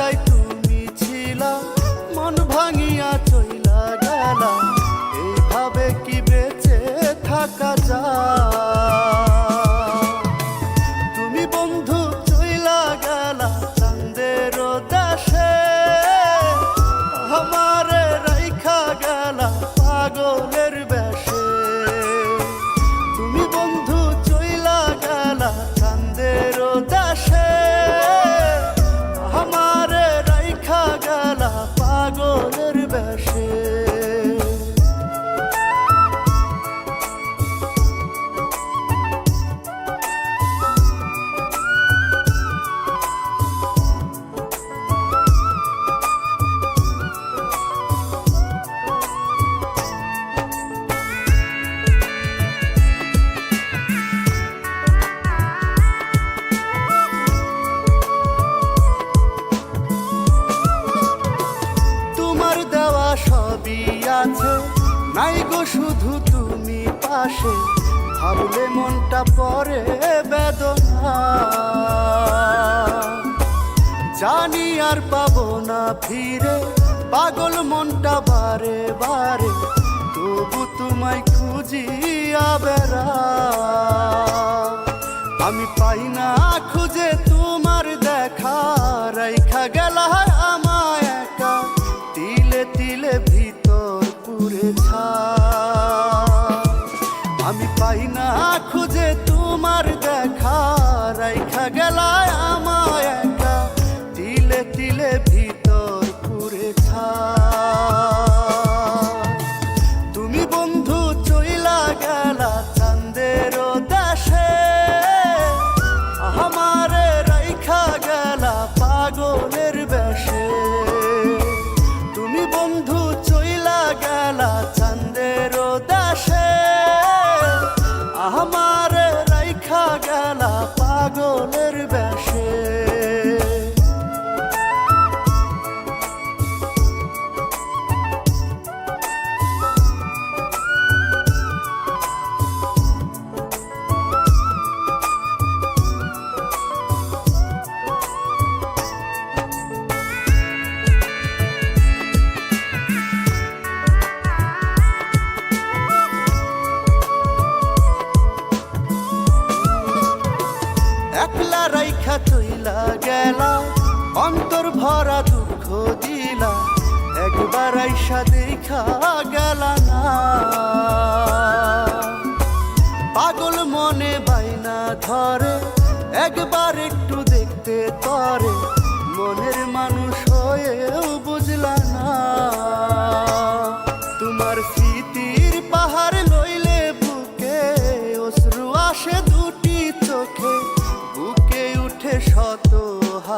type নাই গো শুধু তুমি পাশে, ভাবলে মনটা পরে বেদনা। জানি আর পাবো না ফিরে, পাগল মনটা বারে বারে, তবু তোমায় খুঁজিয়া বেড়া রাইখা গেলা পাগলের বেশে গেলা, অন্তর ভরা দুঃখ দিলা, একবার আইসা দেখা গেলা না। পাগল মনে বাইনা ধরে, একবার একটু দেখতে তরে, মনের মানুষ হয়েও বুঝলা না। তোমার স্মৃতির পাহাড় লইলে বুকে, অশ্রু আসে দুটি চোখে, বুকে উঠে শত